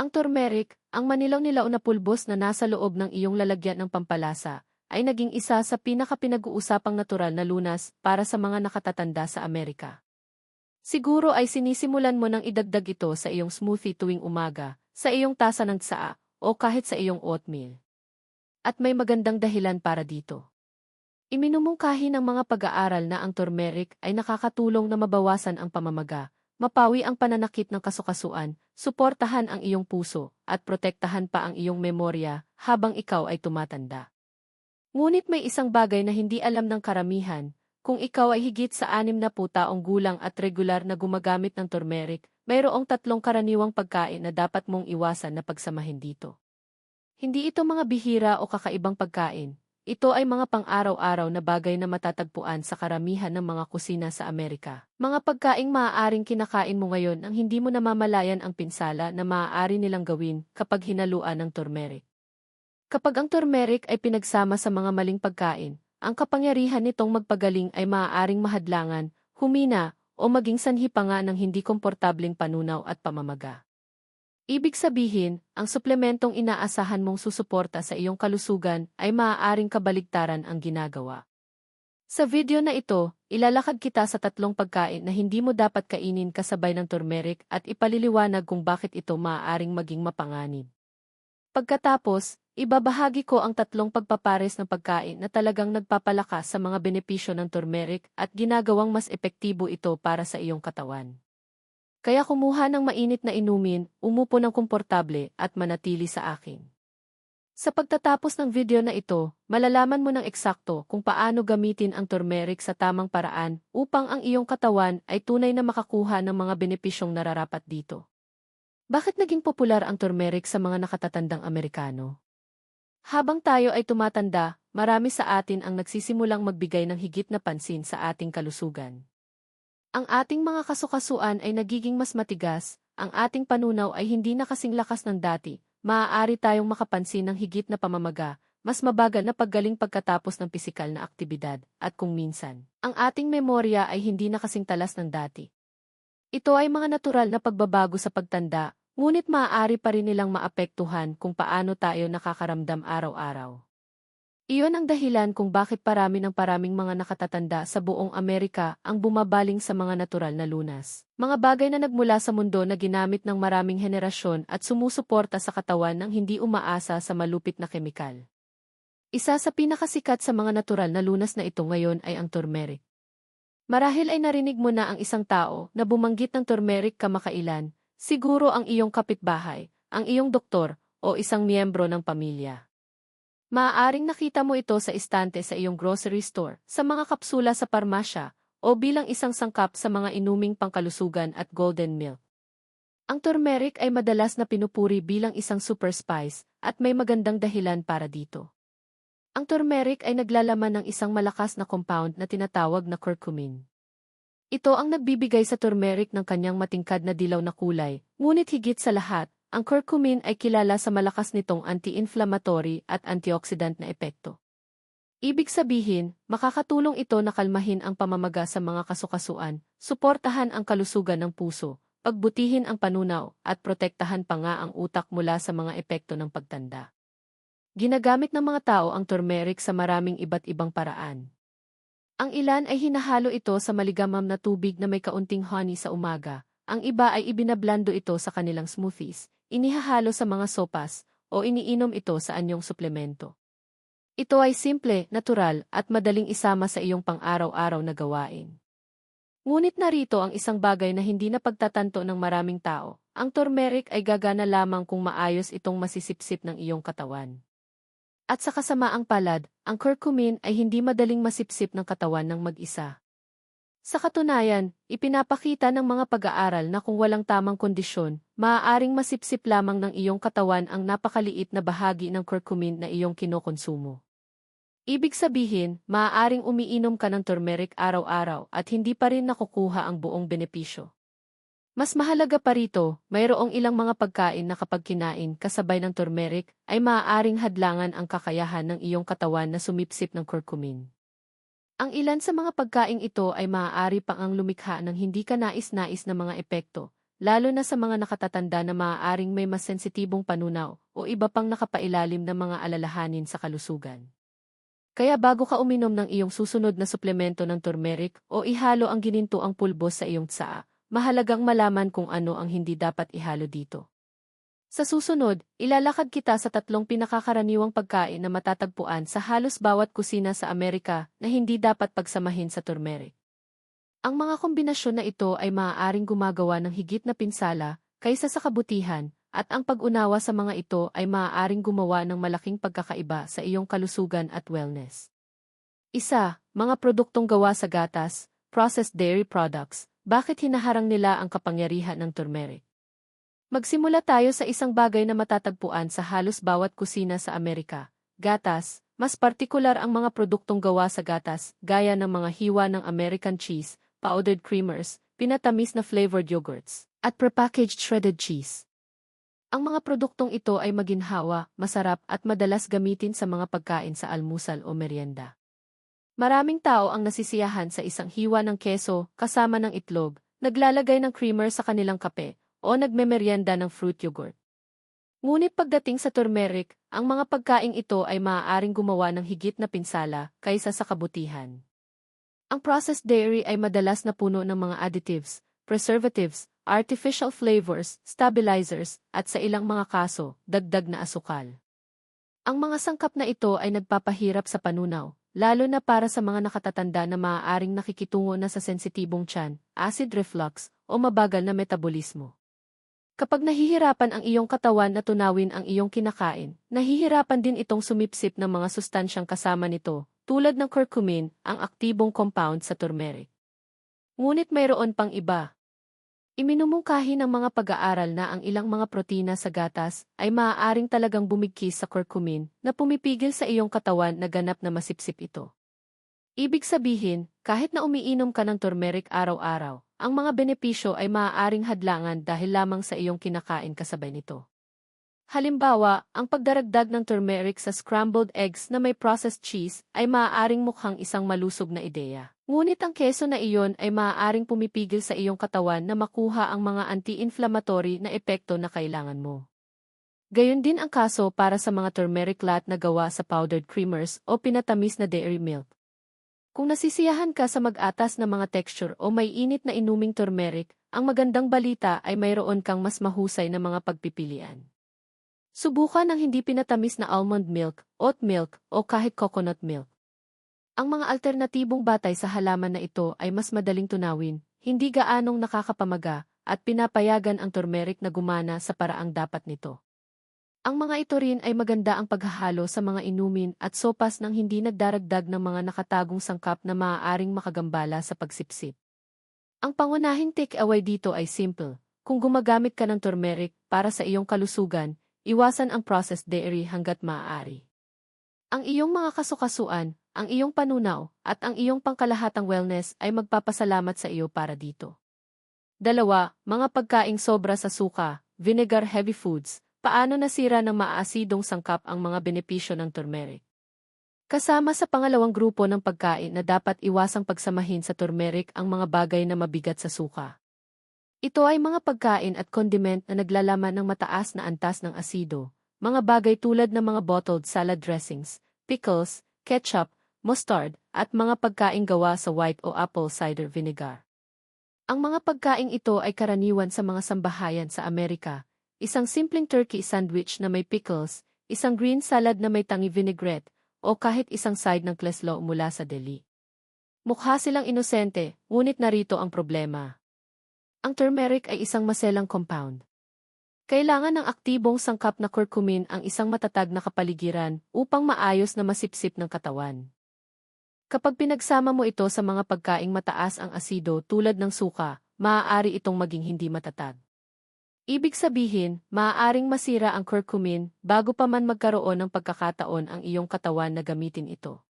Ang turmeric, ang manilaw-nilaw na pulbos na nasa loob ng iyong lalagyan ng pampalasa, ay naging isa sa pinakapinag-uusapang natural na lunas para sa mga nakatatanda sa Amerika. Siguro ay sinisimulan mo nang idagdag ito sa iyong smoothie tuwing umaga, sa iyong tasa ng tsaa, o kahit sa iyong oatmeal. At may magandang dahilan para dito. Iminumungkahi ng mga pag-aaral na ang turmeric ay nakakatulong na mabawasan ang pamamaga, mapawi ang pananakit ng kasukasuan, suportahan ang iyong puso, at protektahan pa ang iyong memorya habang ikaw ay tumatanda. Ngunit may isang bagay na hindi alam ng karamihan, kung ikaw ay higit sa anim na taong gulang at regular na gumagamit ng turmeric, mayroong tatlong karaniwang pagkain na dapat mong iwasan na pagsamahin dito. Hindi ito mga bihira o kakaibang pagkain, ito ay mga pang-araw-araw na bagay na matatagpuan sa karamihan ng mga kusina sa Amerika. Mga pagkaing maaaring kinakain mo ngayon ang hindi mo namamalayan ang pinsala na maaari nilang gawin kapag hinaluan ng turmeric. Kapag ang turmeric ay pinagsama sa mga maling pagkain, ang kapangyarihan nitong magpagaling ay maaaring mahadlangan, humina, o maging sanhi pa nga ng hindi komportabling panunaw at pamamaga. Ibig sabihin, ang suplementong inaasahan mong susuporta sa iyong kalusugan ay maaaring kabaligtaran ang ginagawa. Sa video na ito, ilalakad kita sa tatlong pagkain na hindi mo dapat kainin kasabay ng turmeric at ipaliliwanag kung bakit ito maaaring maging mapanganib. Pagkatapos, ibabahagi ko ang tatlong pagpapares ng pagkain na talagang nagpapalakas sa mga benepisyo ng turmeric at ginagawang mas epektibo ito para sa iyong katawan. Kaya kumuha ng mainit na inumin, umupo ng komportable at manatili sa akin. Sa pagtatapos ng video na ito, malalaman mo ng eksakto kung paano gamitin ang turmeric sa tamang paraan upang ang iyong katawan ay tunay na makakuha ng mga benepisyong nararapat dito. Bakit naging popular ang turmeric sa mga nakatatandang Amerikano? Habang tayo ay tumatanda, marami sa atin ang nagsisimulang magbigay ng higit na pansin sa ating kalusugan. Ang ating mga kasukasuan ay nagiging mas matigas, ang ating panunaw ay hindi na kasing lakas ng dati, maaari tayong makapansin ng higit na pamamaga, mas mabagal na paggaling pagkatapos ng pisikal na aktibidad, at kung minsan, ang ating memorya ay hindi na kasing talas ng dati. Ito ay mga natural na pagbabago sa pagtanda, ngunit maaari pa rin nilang maapektuhan kung paano tayo nakakaramdam araw-araw. Iyon ang dahilan kung bakit parami ng paraming mga nakatatanda sa buong Amerika ang bumabaling sa mga natural na lunas. Mga bagay na nagmula sa mundo na ginamit ng maraming henerasyon at sumusuporta sa katawan ng hindi umaasa sa malupit na kemikal. Isa sa pinakasikat sa mga natural na lunas na ito ngayon ay ang turmeric. Marahil ay narinig mo na ang isang tao na bumanggit ng turmeric kamakailan, siguro ang iyong kapitbahay, ang iyong doktor, o isang miyembro ng pamilya. Maaaring nakita mo ito sa istante sa iyong grocery store, sa mga kapsula sa parmasya, o bilang isang sangkap sa mga inuming pangkalusugan at golden milk. Ang turmeric ay madalas na pinupuri bilang isang super spice, at may magandang dahilan para dito. Ang turmeric ay naglalaman ng isang malakas na compound na tinatawag na curcumin. Ito ang nagbibigay sa turmeric ng kanyang matingkad na dilaw na kulay, ngunit higit sa lahat, ang curcumin ay kilala sa malakas nitong anti-inflammatory at antioxidant na epekto. Ibig sabihin, makakatulong ito na kalmahin ang pamamaga sa mga kasukasuan, suportahan ang kalusugan ng puso, pagbutihin ang panunaw, at protektahan pa nga ang utak mula sa mga epekto ng pagtanda. Ginagamit ng mga tao ang turmeric sa maraming iba't ibang paraan. Ang ilan ay hinahalo ito sa maligamam na tubig na may kaunting honey sa umaga, ang iba ay ibinablando ito sa kanilang smoothies, inihahalo sa mga sopas, o iniinom ito sa anyong suplemento. Ito ay simple, natural, at madaling isama sa iyong pang-araw-araw na gawain. Ngunit narito ang isang bagay na hindi napagtatanto ng maraming tao. Ang turmeric ay gagana lamang kung maayos itong masisipsip ng iyong katawan. At sa kasamaang palad, ang curcumin ay hindi madaling masipsip ng katawan ng mag-isa. Sa katunayan, ipinapakita ng mga pag-aaral na kung walang tamang kondisyon, maaaring masipsip lamang ng iyong katawan ang napakaliit na bahagi ng curcumin na iyong kinokonsumo. Ibig sabihin, maaaring umiinom ka ng turmeric araw-araw at hindi pa rin nakukuha ang buong benepisyo. Mas mahalaga pa rito, mayroong ilang mga pagkain na kapag kinain kasabay ng turmeric ay maaaring hadlangan ang kakayahan ng iyong katawan na sumipsip ng curcumin. Ang ilan sa mga pagkaing ito ay maaari pang ang lumikha ng hindi ka nais-nais na mga epekto, lalo na sa mga nakatatanda na maaaring may mas sensitibong panunaw o iba pang nakapailalim na mga alalahanin sa kalusugan. Kaya bago ka uminom ng iyong susunod na suplemento ng turmeric o ihalo ang ginintuang pulbos sa iyong tsaa, mahalagang malaman kung ano ang hindi dapat ihalo dito. Sa susunod, ilalakad kita sa tatlong pinakakaraniwang pagkain na matatagpuan sa halos bawat kusina sa Amerika na hindi dapat pagsamahin sa turmeric. Ang mga kombinasyon na ito ay maaaring gumagawa ng higit na pinsala kaysa sa kabutihan, at ang pag-unawa sa mga ito ay maaaring gumawa ng malaking pagkakaiba sa iyong kalusugan at wellness. Isa, mga produktong gawa sa gatas, processed dairy products, bakit hinaharang nila ang kapangyarihan ng turmeric? Magsimula tayo sa isang bagay na matatagpuan sa halos bawat kusina sa Amerika, gatas, mas partikular ang mga produktong gawa sa gatas, gaya ng mga hiwa ng American cheese, powdered creamers, pinatamis na flavored yogurts, at prepackaged shredded cheese. Ang mga produktong ito ay maginhawa, masarap at madalas gamitin sa mga pagkain sa almusal o merienda. Maraming tao ang nasisiyahan sa isang hiwa ng keso kasama ng itlog, naglalagay ng creamer sa kanilang kape, o nagmemeryenda ng fruit yogurt. Ngunit pagdating sa turmeric, ang mga pagkaing ito ay maaaring gumawa ng higit na pinsala kaysa sa kabutihan. Ang processed dairy ay madalas na puno ng mga additives, preservatives, artificial flavors, stabilizers, at sa ilang mga kaso, dagdag na asukal. Ang mga sangkap na ito ay nagpapahirap sa panunaw, lalo na para sa mga nakatatanda na maaaring nakikitungo na sa sensitibong tiyan, acid reflux, o mabagal na metabolismo. Kapag nahihirapan ang iyong katawan na tunawin ang iyong kinakain, nahihirapan din itong sumipsip ng mga sustansyang kasama nito, tulad ng curcumin, ang aktibong compound sa turmeric. Ngunit mayroon pang iba. Iminumungkahi ng mga pag-aaral na ang ilang mga protina sa gatas ay maaaring talagang bumigkis sa curcumin na pumipigil sa iyong katawan na ganap na masipsip ito. Ibig sabihin, kahit na umiinom ka ng turmeric araw-araw, ang mga benepisyo ay maaaring hadlangan dahil lamang sa iyong kinakain kasabay nito. Halimbawa, ang pagdaragdag ng turmeric sa scrambled eggs na may processed cheese ay maaaring mukhang isang malusog na ideya. Ngunit ang keso na iyon ay maaaring pumipigil sa iyong katawan na makuha ang mga anti-inflammatory na epekto na kailangan mo. Gayon din ang kaso para sa mga turmeric latte na gawa sa powdered creamers o pinatamis na dairy milk. Kung nasisiyahan ka sa mag-atas na mga texture o may init na inuming turmeric, ang magandang balita ay mayroon kang mas mahusay na mga pagpipilian. Subukan ang hindi pinatamis na almond milk, oat milk, o kahit coconut milk. Ang mga alternatibong batay sa halaman na ito ay mas madaling tunawin, hindi gaanong nakakapamaga, at pinapayagan ang turmeric na gumana sa paraang dapat nito. Ang mga ito rin ay maganda ang paghahalo sa mga inumin at sopas nang hindi nagdaragdag ng mga nakatagong sangkap na maaaring makagambala sa pagsipsip. Ang pangunahing take-away dito ay simple. Kung gumagamit ka ng turmeric para sa iyong kalusugan, iwasan ang processed dairy hanggat maaari. Ang iyong mga kasukasuan, ang iyong panunaw, at ang iyong pangkalahatang wellness ay magpapasalamat sa iyo para dito. Dalawa, mga pagkaing sobra sa suka, vinegar heavy foods, Paano nasira ng maasidong sangkap ang mga benepisyo ng turmeric? Kasama sa pangalawang grupo ng pagkain na dapat iwasang pagsamahin sa turmeric ang mga bagay na mabigat sa suka. Ito ay mga pagkain at condiment na naglalaman ng mataas na antas ng asido, mga bagay tulad ng mga bottled salad dressings, pickles, ketchup, mustard, at mga pagkain gawa sa white o apple cider vinegar. Ang mga pagkaing ito ay karaniwan sa mga sambahayan sa Amerika, isang simpleng turkey sandwich na may pickles, isang green salad na may tangi vinaigrette, o kahit isang side ng kleslo mula sa deli. Mukha silang inosente, ngunit narito ang problema. Ang turmeric ay isang maselang compound. Kailangan ng aktibong sangkap na curcumin ang isang matatag na kapaligiran upang maayos na masipsip ng katawan. Kapag pinagsama mo ito sa mga pagkaing mataas ang asido tulad ng suka, maaari itong maging hindi matatag. Ibig sabihin, maaaring masira ang curcumin bago pa man magkaroon ng pagkakataon ang iyong katawan na gamitin ito.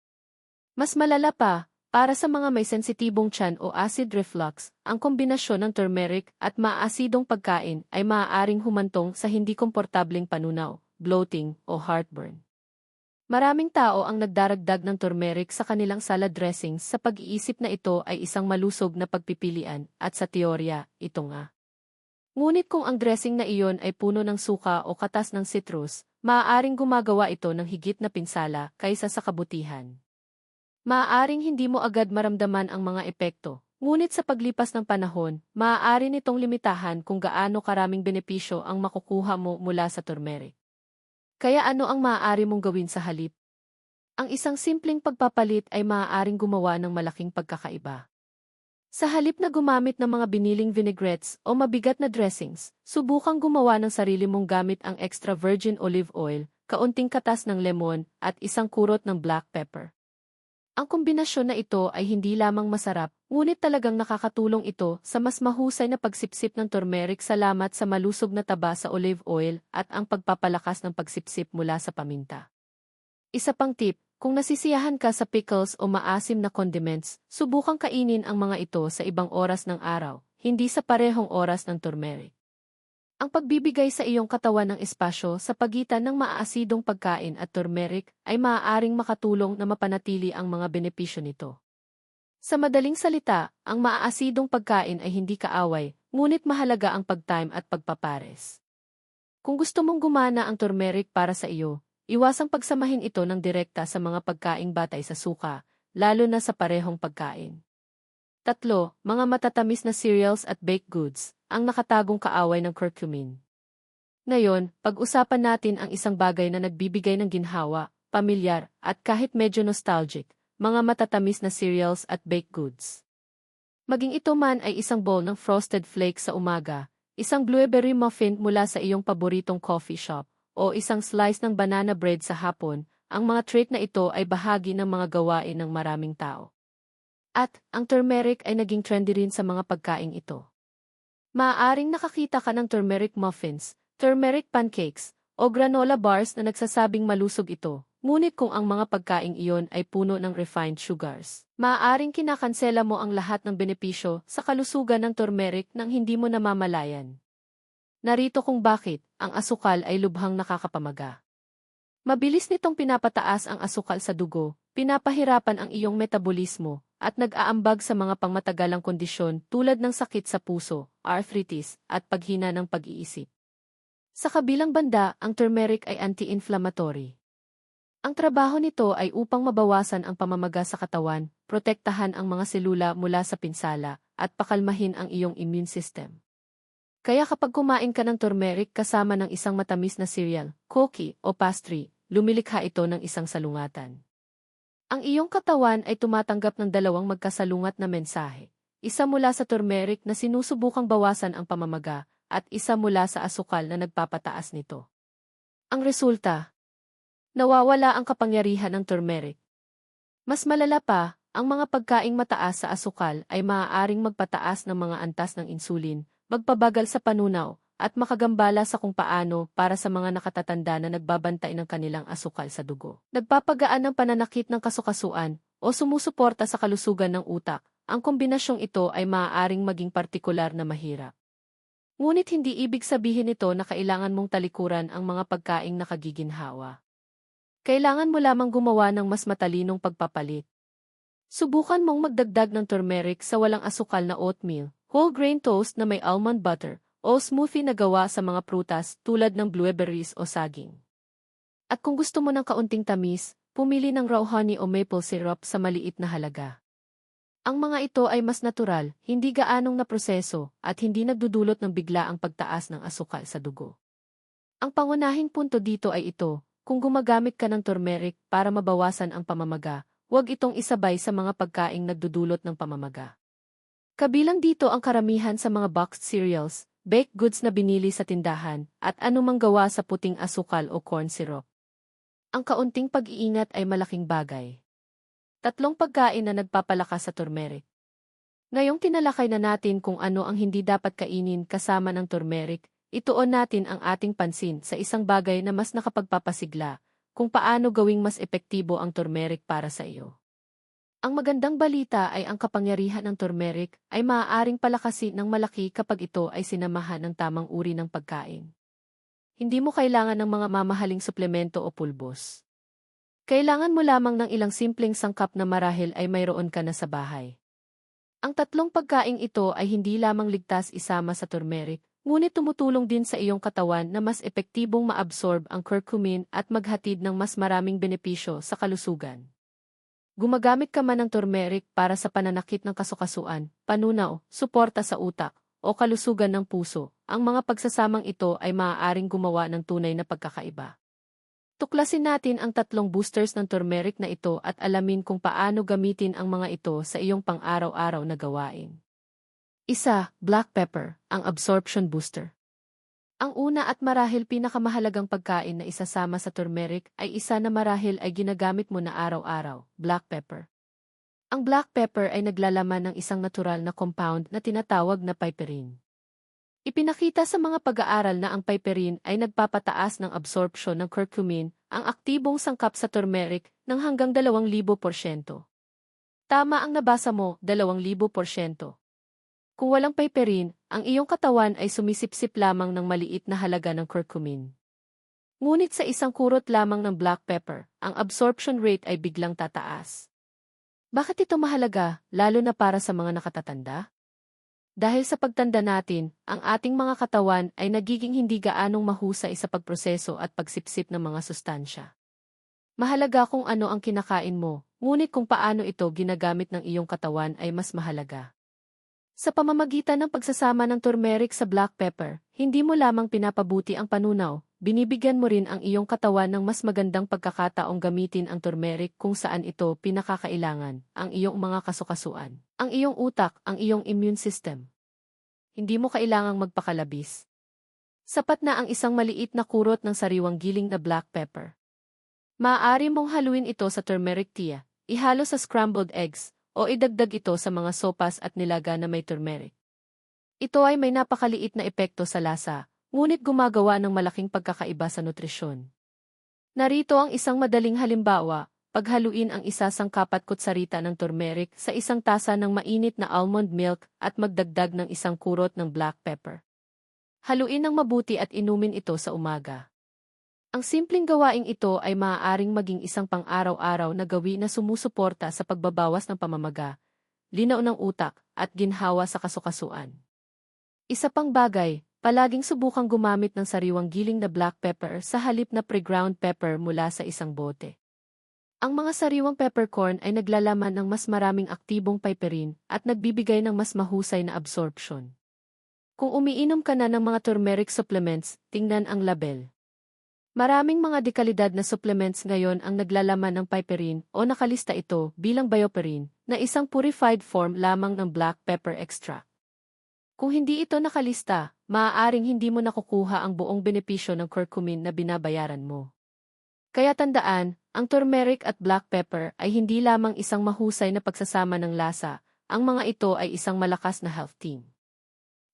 Mas malala pa, para sa mga may sensitibong tiyan o acid reflux, ang kombinasyon ng turmeric at maasidong pagkain ay maaaring humantong sa hindi komportableng panunaw, bloating, o heartburn. Maraming tao ang nagdaragdag ng turmeric sa kanilang salad dressings sa pag-iisip na ito ay isang malusog na pagpipilian at sa teorya, ito nga. Ngunit kung ang dressing na iyon ay puno ng suka o katas ng citrus, maaaring gumagawa ito ng higit na pinsala kaysa sa kabutihan. Maaaring hindi mo agad maramdaman ang mga epekto, ngunit sa paglipas ng panahon, maaari nitong limitahan kung gaano karaming benepisyo ang makukuha mo mula sa turmeric. Kaya ano ang maaari mong gawin sa halip? Ang isang simpleng pagpapalit ay maaaring gumawa ng malaking pagkakaiba. Sa halip na gumamit ng mga biniling vinaigrettes o mabigat na dressings, subukang gumawa ng sarili mong gamit ang extra virgin olive oil, kaunting katas ng lemon, at isang kurot ng black pepper. Ang kombinasyon na ito ay hindi lamang masarap, ngunit talagang nakakatulong ito sa mas mahusay na pagsipsip ng turmeric salamat sa malusog na taba sa olive oil at ang pagpapalakas ng pagsipsip mula sa paminta. Isa pang tip, kung nasisiyahan ka sa pickles o maasim na condiments, subukang kainin ang mga ito sa ibang oras ng araw, hindi sa parehong oras ng turmeric. Ang pagbibigay sa iyong katawan ng espasyo sa pagitan ng maaasidong pagkain at turmeric ay maaaring makatulong na mapanatili ang mga benepisyo nito. Sa madaling salita, ang maaasidong pagkain ay hindi kaaway, ngunit mahalaga ang pagtime at pagpapares. Kung gusto mong gumana ang turmeric para sa iyo, Iwasang pagsamahin ito ng direkta sa mga pagkaing batay sa suka, lalo na sa parehong pagkain. Tatlo, mga matatamis na cereals at baked goods, ang nakatagong kaaway ng curcumin. Ngayon, pag-usapan natin ang isang bagay na nagbibigay ng ginhawa, pamilyar, at kahit medyo nostalgic, mga matatamis na cereals at baked goods. Maging ito man ay isang bowl ng frosted flakes sa umaga, isang blueberry muffin mula sa iyong paboritong coffee shop, o isang slice ng banana bread sa hapon, ang mga treat na ito ay bahagi ng mga gawain ng maraming tao. At, ang turmeric ay naging trendy rin sa mga pagkaing ito. Maaaring nakakita ka ng turmeric muffins, turmeric pancakes, o granola bars na nagsasabing malusog ito, ngunit kung ang mga pagkaing iyon ay puno ng refined sugars, maaaring kinakansela mo ang lahat ng benepisyo sa kalusugan ng turmeric nang hindi mo namamalayan. Narito kung bakit, ang asukal ay lubhang nakakapamaga. Mabilis nitong pinapataas ang asukal sa dugo, pinapahirapan ang iyong metabolismo, at nag-aambag sa mga pangmatagalang kondisyon tulad ng sakit sa puso, arthritis, at paghina ng pag-iisip. Sa kabilang banda, ang turmeric ay anti-inflammatory. Ang trabaho nito ay upang mabawasan ang pamamaga sa katawan, protektahan ang mga selula mula sa pinsala, at pakalmahin ang iyong immune system. Kaya kapag kumain ka ng turmeric kasama ng isang matamis na cereal, cookie o pastry, lumilikha ito ng isang salungatan. Ang iyong katawan ay tumatanggap ng dalawang magkasalungat na mensahe. Isa mula sa turmeric na sinusubukang bawasan ang pamamaga, at isa mula sa asukal na nagpapataas nito. Ang resulta, nawawala ang kapangyarihan ng turmeric. Mas malala pa, ang mga pagkaing mataas sa asukal ay maaaring magpataas ng mga antas ng insulin, magpabagal sa panunaw, at makagambala sa kung paano para sa mga nakatatanda na nagbabantay ng kanilang asukal sa dugo. Nagpapagaan ng pananakit ng kasukasuan o sumusuporta sa kalusugan ng utak, ang kombinasyong ito ay maaaring maging partikular na mahirap. Ngunit hindi ibig sabihin ito na kailangan mong talikuran ang mga pagkaing nakagiginhawa. Kailangan mo lamang gumawa ng mas matalinong pagpapalit. Subukan mong magdagdag ng turmeric sa walang asukal na oatmeal, whole grain toast na may almond butter, o smoothie na gawa sa mga prutas tulad ng blueberries o saging. At kung gusto mo ng kaunting tamis, pumili ng raw honey o maple syrup sa maliit na halaga. Ang mga ito ay mas natural, hindi gaanong na proseso, at hindi nagdudulot ng bigla ang pagtaas ng asukal sa dugo. Ang pangunahing punto dito ay ito, kung gumagamit ka ng turmeric para mabawasan ang pamamaga, huwag itong isabay sa mga pagkaing nagdudulot ng pamamaga. Kabilang dito ang karamihan sa mga boxed cereals, baked goods na binili sa tindahan, at anumang gawa sa puting asukal o corn syrup. Ang kaunting pag-iingat ay malaking bagay. Tatlong pagkain na nagpapalakas sa turmeric. Ngayong tinalakay na natin kung ano ang hindi dapat kainin kasama ng turmeric, ituon natin ang ating pansin sa isang bagay na mas nakapagpapasigla, kung paano gawing mas epektibo ang turmeric para sa iyo. Ang magandang balita ay ang kapangyarihan ng turmeric ay maaaring palakasin ng malaki kapag ito ay sinamahan ng tamang uri ng pagkain. Hindi mo kailangan ng mga mamahaling suplemento o pulbos. Kailangan mo lamang ng ilang simpleng sangkap na marahil ay mayroon ka na sa bahay. Ang tatlong pagkaing ito ay hindi lamang ligtas isama sa turmeric, ngunit tumutulong din sa iyong katawan na mas epektibong maabsorb ang curcumin at maghatid ng mas maraming benepisyo sa kalusugan. Gumagamit ka man ng turmeric para sa pananakit ng kasukasuan, panunaw, suporta sa utak, o kalusugan ng puso, ang mga pagsasamang ito ay maaaring gumawa ng tunay na pagkakaiba. Tuklasin natin ang tatlong boosters ng turmeric na ito at alamin kung paano gamitin ang mga ito sa iyong pang-araw-araw na gawain. Isa, black pepper, ang absorption booster. Ang una at marahil pinakamahalagang pagkain na isasama sa turmeric ay isa na marahil ay ginagamit mo na araw-araw, black pepper. Ang black pepper ay naglalaman ng isang natural na compound na tinatawag na piperine. Ipinakita sa mga pag-aaral na ang piperine ay nagpapataas ng absorption ng curcumin, ang aktibong sangkap sa turmeric, ng hanggang 2,000%. Tama ang nabasa mo, 2,000%. Kung walang piperine, ang iyong katawan ay sumisipsip lamang ng maliit na halaga ng curcumin. Ngunit sa isang kurot lamang ng black pepper, ang absorption rate ay biglang tataas. Bakit ito mahalaga, lalo na para sa mga nakatatanda? Dahil sa pagtanda natin, ang ating mga katawan ay nagiging hindi gaanong mahusay sa pagproseso at pagsipsip ng mga sustansya. Mahalaga kung ano ang kinakain mo, ngunit kung paano ito ginagamit ng iyong katawan ay mas mahalaga. Sa pamamagitan ng pagsasama ng turmeric sa black pepper, hindi mo lamang pinapabuti ang panunaw, binibigyan mo rin ang iyong katawan ng mas magandang pagkakataong gamitin ang turmeric kung saan ito pinakakailangan, ang iyong mga kasukasuan, ang iyong utak, ang iyong immune system. Hindi mo kailangang magpakalabis. Sapat na ang isang maliit na kurot ng sariwang giling na black pepper. Maaari mong haluin ito sa turmeric tea, ihalo sa scrambled eggs, o idagdag ito sa mga sopas at nilaga na may turmeric. Ito ay may napakaliit na epekto sa lasa, ngunit gumagawa ng malaking pagkakaiba sa nutrisyon. Narito ang isang madaling halimbawa, paghaluin ang isa sang kapat kutsarita ng turmeric sa isang tasa ng mainit na almond milk at magdagdag ng isang kurot ng black pepper. Haluin ng mabuti at inumin ito sa umaga. Ang simpleng gawaing ito ay maaaring maging isang pang-araw-araw na gawi na sumusuporta sa pagbabawas ng pamamaga, linaw ng utak, at ginhawa sa kasukasuan. Isa pang bagay, palaging subukang gumamit ng sariwang giling na black pepper sa halip na pre-ground pepper mula sa isang bote. Ang mga sariwang peppercorn ay naglalaman ng mas maraming aktibong piperine at nagbibigay ng mas mahusay na absorption. Kung umiinom ka na ng mga turmeric supplements, tingnan ang label. Maraming mga dekalidad na supplements ngayon ang naglalaman ng piperine o nakalista ito bilang bioperine na isang purified form lamang ng black pepper extract. Kung hindi ito nakalista, maaaring hindi mo nakukuha ang buong benepisyo ng curcumin na binabayaran mo. Kaya tandaan, ang turmeric at black pepper ay hindi lamang isang mahusay na pagsasama ng lasa, ang mga ito ay isang malakas na health team.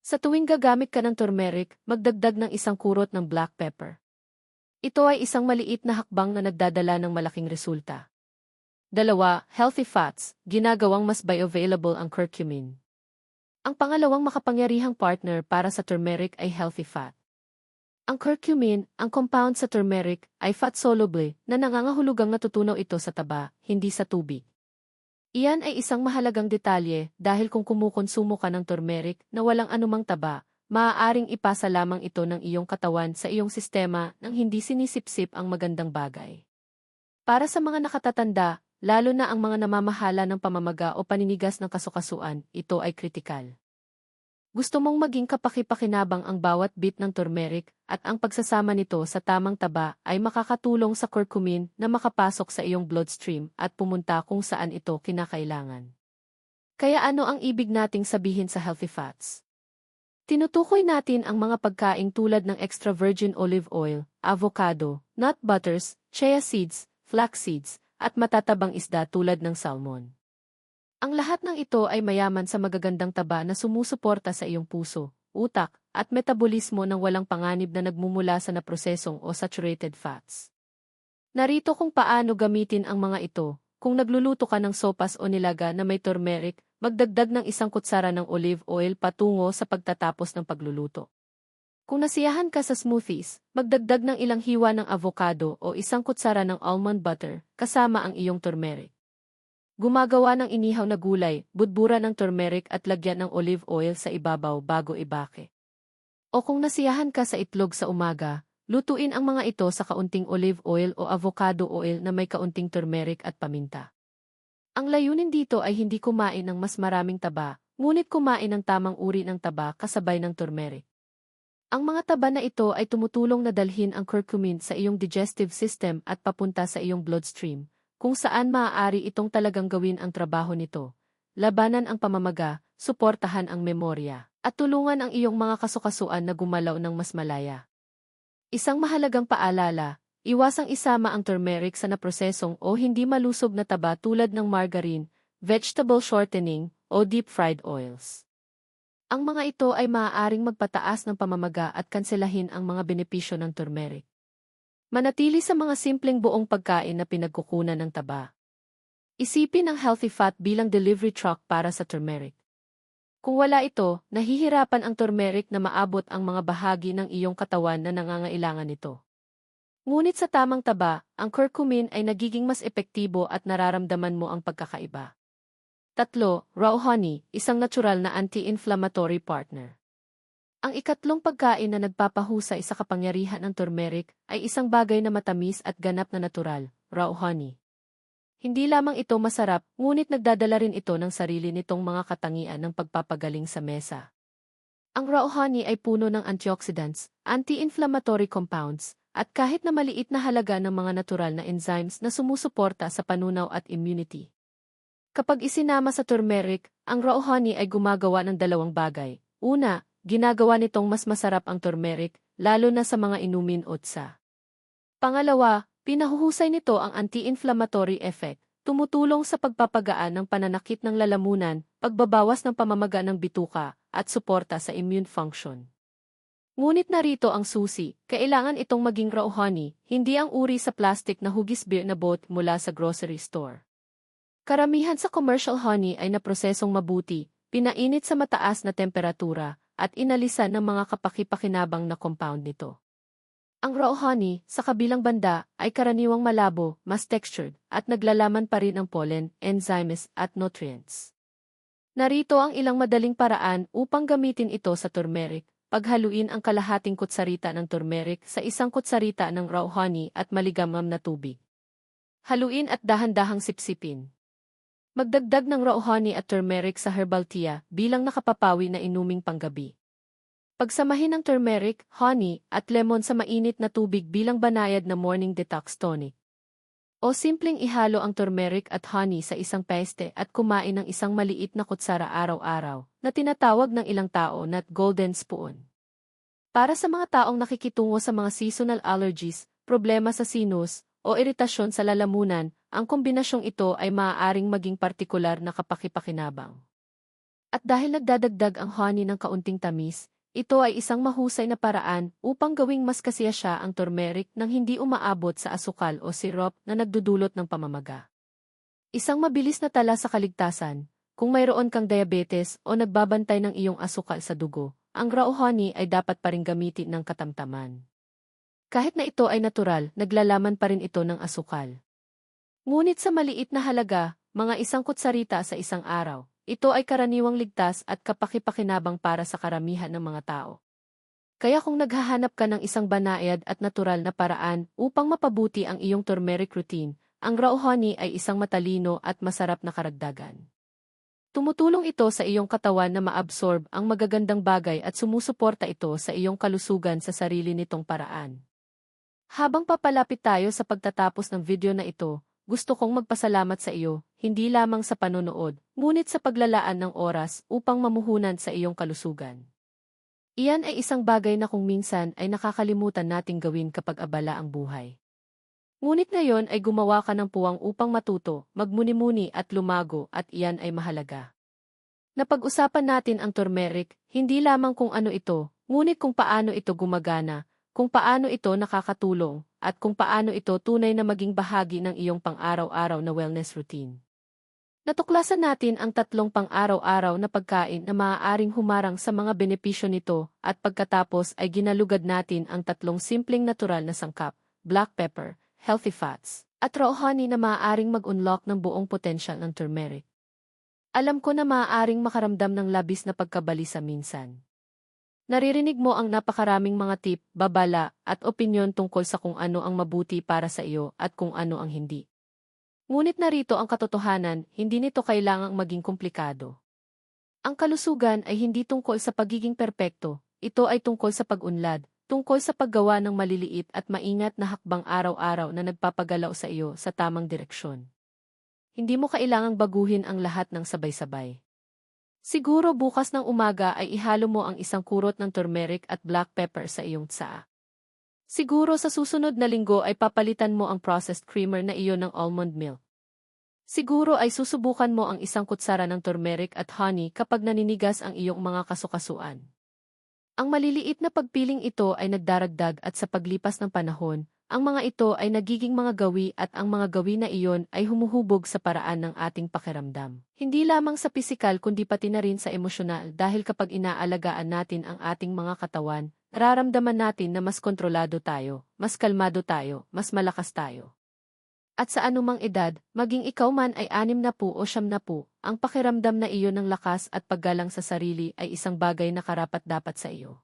Sa tuwing gagamit ka ng turmeric, magdagdag ng isang kurot ng black pepper. Ito ay isang maliit na hakbang na nagdadala ng malaking resulta. Dalawa, healthy fats, ginagawang mas bioavailable ang curcumin. Ang pangalawang makapangyarihang partner para sa turmeric ay healthy fat. Ang curcumin, ang compound sa turmeric, ay fat-soluble na nangangahulugang natutunaw ito sa taba, hindi sa tubig. Iyan ay isang mahalagang detalye dahil kung kumukonsumo ka ng turmeric na walang anumang taba, maaaring ipasa lamang ito ng iyong katawan sa iyong sistema nang hindi sinisipsip ang magandang bagay. Para sa mga nakatatanda, lalo na ang mga namamahala ng pamamaga o paninigas ng kasukasuan, ito ay kritikal. Gusto mong maging kapakipakinabang ang bawat bit ng turmeric at ang pagsasama nito sa tamang taba ay makakatulong sa curcumin na makapasok sa iyong bloodstream at pumunta kung saan ito kinakailangan. Kaya ano ang ibig nating sabihin sa healthy fats? Tinutukoy natin ang mga pagkaing tulad ng extra virgin olive oil, avocado, nut butters, chia seeds, flax seeds, at matatabang isda tulad ng salmon. Ang lahat ng ito ay mayaman sa magagandang taba na sumusuporta sa iyong puso, utak, at metabolismo ng walang panganib na nagmumula sa naprosesong o saturated fats. Narito kung paano gamitin ang mga ito, kung nagluluto ka ng sopas o nilaga na may turmeric, Magdagdag ng isang kutsara ng olive oil patungo sa pagtatapos ng pagluluto. Kung nasiyahan ka sa smoothies, magdagdag ng ilang hiwa ng avocado o isang kutsara ng almond butter kasama ang iyong turmeric. Gumagawa ng inihaw na gulay, budbura ng turmeric at lagyan ng olive oil sa ibabaw bago ibake. O kung nasiyahan ka sa itlog sa umaga, lutuin ang mga ito sa kaunting olive oil o avocado oil na may kaunting turmeric at paminta. Ang layunin dito ay hindi kumain ng mas maraming taba, ngunit kumain ng tamang uri ng taba kasabay ng turmeric. Ang mga taba na ito ay tumutulong na dalhin ang curcumin sa iyong digestive system at papunta sa iyong bloodstream, kung saan maaari itong talagang gawin ang trabaho nito. Labanan ang pamamaga, suportahan ang memorya, at tulungan ang iyong mga kasukasuan na gumalaw ng mas malaya. Isang mahalagang paalala, iwasang isama ang turmeric sa naprosesong o hindi malusog na taba tulad ng margarine, vegetable shortening, o deep-fried oils. Ang mga ito ay maaaring magpataas ng pamamaga at kanselahin ang mga benepisyo ng turmeric. Manatili sa mga simpleng buong pagkain na pinagkukunan ng taba. Isipin ang healthy fat bilang delivery truck para sa turmeric. Kung wala ito, nahihirapan ang turmeric na maabot ang mga bahagi ng iyong katawan na nangangailangan nito. Ngunit sa tamang taba, ang curcumin ay nagiging mas epektibo at nararamdaman mo ang pagkakaiba. Tatlo, raw honey, isang natural na anti-inflammatory partner. Ang ikatlong pagkain na nagpapahusay sa kapangyarihan ng turmeric ay isang bagay na matamis at ganap na natural, raw honey. Hindi lamang ito masarap, ngunit nagdadala rin ito ng sarili nitong mga katangian ng pagpapagaling sa mesa. Ang raw honey ay puno ng antioxidants, anti-inflammatory compounds, at kahit na maliit na halaga ng mga natural na enzymes na sumusuporta sa panunaw at immunity. Kapag isinama sa turmeric, ang raw honey ay gumagawa ng dalawang bagay. Una, ginagawa nitong mas masarap ang turmeric, lalo na sa mga inumin otsa. Pangalawa, pinahuhusay nito ang anti-inflammatory effect, tumutulong sa pagpapagaan ng pananakit ng lalamunan, pagbabawas ng pamamaga ng bituka, at suporta sa immune function. Ngunit narito ang susi, kailangan itong maging raw honey, hindi ang uri sa plastic na hugis beer na bot mula sa grocery store. Karamihan sa commercial honey ay naprosesong mabuti, pinainit sa mataas na temperatura, at inalisan ng mga kapakipakinabang na compound nito. Ang raw honey, sa kabilang banda, ay karaniwang malabo, mas textured, at naglalaman pa rin ang pollen, enzymes, at nutrients. Narito ang ilang madaling paraan upang gamitin ito sa turmeric. Paghaluin ang kalahating kutsarita ng turmeric sa isang kutsarita ng raw honey at maligamgam na tubig. Haluin at dahan-dahang sipsipin. Magdagdag ng raw honey at turmeric sa herbal tea bilang nakapapawi na inuming panggabi. Pagsamahin ng turmeric, honey, at lemon sa mainit na tubig bilang banayad na morning detox tonic. O simpleng ihalo ang turmeric at honey sa isang peste at kumain ng isang maliit na kutsara araw-araw na tinatawag ng ilang tao na golden spoon. Para sa mga taong nakikitungo sa mga seasonal allergies, problema sa sinus, o iritasyon sa lalamunan, ang kombinasyong ito ay maaaring maging partikular na kapakipakinabang. At dahil nagdadagdag ang honey ng kaunting tamis, ito ay isang mahusay na paraan upang gawing mas kasiya siya ang turmeric nang hindi umaabot sa asukal o sirop na nagdudulot ng pamamaga. Isang mabilis na tala sa kaligtasan, kung mayroon kang diabetes o nagbabantay ng iyong asukal sa dugo, ang raw honey ay dapat pa rin gamitin ng katamtaman. Kahit na ito ay natural, naglalaman pa rin ito ng asukal. Ngunit sa maliit na halaga, mga isang kutsarita sa isang araw, ito ay karaniwang ligtas at kapakipakinabang para sa karamihan ng mga tao. Kaya kung naghahanap ka ng isang banayad at natural na paraan upang mapabuti ang iyong turmeric routine, ang raw honey ay isang matalino at masarap na karagdagan. Tumutulong ito sa iyong katawan na maabsorb ang magagandang bagay at sumusuporta ito sa iyong kalusugan sa sarili nitong paraan. Habang papalapit tayo sa pagtatapos ng video na ito, gusto kong magpasalamat sa iyo, hindi lamang sa panonood, ngunit sa paglalaan ng oras upang mamuhunan sa iyong kalusugan. Iyan ay isang bagay na kung minsan ay nakakalimutan nating gawin kapag abala ang buhay. Ngunit ngayon ay gumawa ka ng puwang upang matuto, magmuni-muni at lumago at iyan ay mahalaga. Napag-usapan natin ang turmeric, hindi lamang kung ano ito, ngunit kung paano ito gumagana, kung paano ito nakakatulong, at kung paano ito tunay na maging bahagi ng iyong pang-araw-araw na wellness routine. Natuklasan natin ang tatlong pang-araw-araw na pagkain na maaaring humarang sa mga benepisyo nito at pagkatapos ay ginalugad natin ang tatlong simpleng natural na sangkap, black pepper, healthy fats, at raw honey na maaaring mag-unlock ng buong potensyal ng turmeric. Alam ko na maaaring makaramdam ng labis na pagkabalisa minsan. Naririnig mo ang napakaraming mga tip, babala, at opinyon tungkol sa kung ano ang mabuti para sa iyo at kung ano ang hindi. Ngunit narito ang katotohanan, hindi nito kailangang maging komplikado. Ang kalusugan ay hindi tungkol sa pagiging perpekto, ito ay tungkol sa pag-unlad, tungkol sa paggawa ng maliliit at maingat na hakbang araw-araw na nagpapagalaw sa iyo sa tamang direksyon. Hindi mo kailangang baguhin ang lahat ng sabay-sabay. Siguro bukas ng umaga ay ihalo mo ang isang kurot ng turmeric at black pepper sa iyong tsaa. Siguro sa susunod na linggo ay papalitan mo ang processed creamer na iyon ng almond milk. Siguro ay susubukan mo ang isang kutsara ng turmeric at honey kapag naninigas ang iyong mga kasukasuan. Ang maliliit na pagpiling ito ay nagdaragdag at sa paglipas ng panahon, ang mga ito ay nagiging mga gawi at ang mga gawi na iyon ay humuhubog sa paraan ng ating pakiramdam. Hindi lamang sa pisikal kundi pati na rin sa emosyonal dahil kapag inaalagaan natin ang ating mga katawan, nararamdaman natin na mas kontrolado tayo, mas kalmado tayo, mas malakas tayo. At sa anumang edad, maging ikaw man ay anim na po o siyam na po, ang pakiramdam na iyon ng lakas at paggalang sa sarili ay isang bagay na karapat-dapat sa iyo.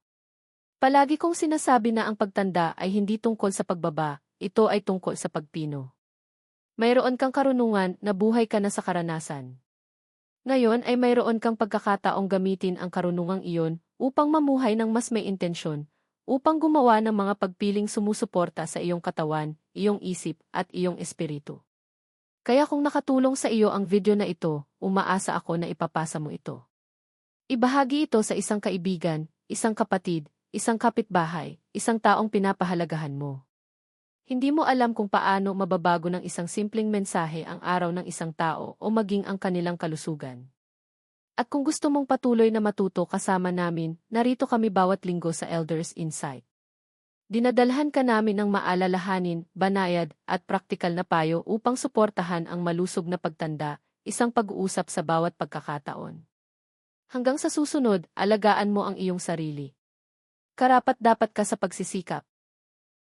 Palagi kong sinasabi na ang pagtanda ay hindi tungkol sa pagbaba, ito ay tungkol sa pagpino. Mayroon kang karunungan na buhay ka na sa karanasan. Ngayon ay mayroon kang pagkakataong gamitin ang karunungang iyon upang mamuhay ng mas may intensyon, upang gumawa ng mga pagpiling sumusuporta sa iyong katawan, iyong isip, at iyong espiritu. Kaya kung nakatulong sa iyo ang video na ito, umaasa ako na ipapasa mo ito. Ibahagi ito sa isang kaibigan, isang kapatid, isang kapitbahay, isang taong pinapahalagahan mo. Hindi mo alam kung paano mababago ng isang simpleng mensahe ang araw ng isang tao o maging ang kanilang kalusugan. At kung gusto mong patuloy na matuto kasama namin, narito kami bawat linggo sa Elders Insight. Dinadalhan ka namin ng maalalahanin, banayad, at praktikal na payo upang suportahan ang malusog na pagtanda, isang pag-uusap sa bawat pagkakataon. Hanggang sa susunod, alagaan mo ang iyong sarili. Karapat dapat ka sa pagsisikap.